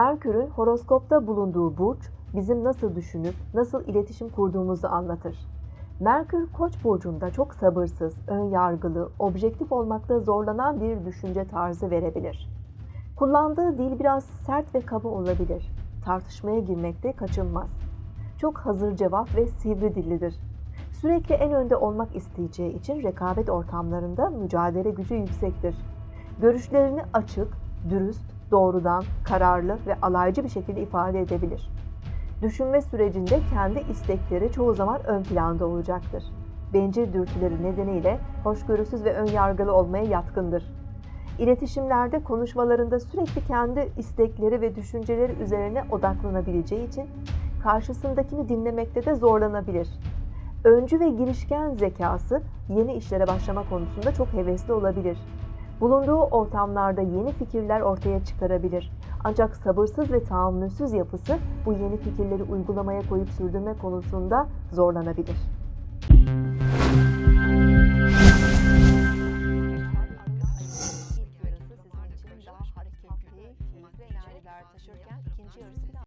Merkür'ün horoskopta bulunduğu burç bizim nasıl düşünüp nasıl iletişim kurduğumuzu anlatır. Merkür Koç burcunda çok sabırsız, ön yargılı, objektif olmakta zorlanan bir düşünce tarzı verebilir. Kullandığı dil biraz sert ve kaba olabilir. Tartışmaya girmekte kaçınmaz. Çok hazır cevap ve sivri dillidir. Sürekli en önde olmak isteyeceği için rekabet ortamlarında mücadele gücü yüksektir. Görüşlerini açık, dürüst, doğrudan, kararlı ve alaycı bir şekilde ifade edebilir. Düşünme sürecinde kendi istekleri çoğu zaman ön planda olacaktır. Bencil dürtüleri nedeniyle hoşgörüsüz ve ön yargılı olmaya yatkındır. İletişimlerde konuşmalarında sürekli kendi istekleri ve düşünceleri üzerine odaklanabileceği için karşısındakini dinlemekte de zorlanabilir. Öncü ve girişken zekası yeni işlere başlama konusunda çok hevesli olabilir. Bulunduğu ortamlarda yeni fikirler ortaya çıkarabilir. Ancak sabırsız ve tahammülsüz yapısı bu yeni fikirleri uygulamaya koyup sürdürme konusunda zorlanabilir.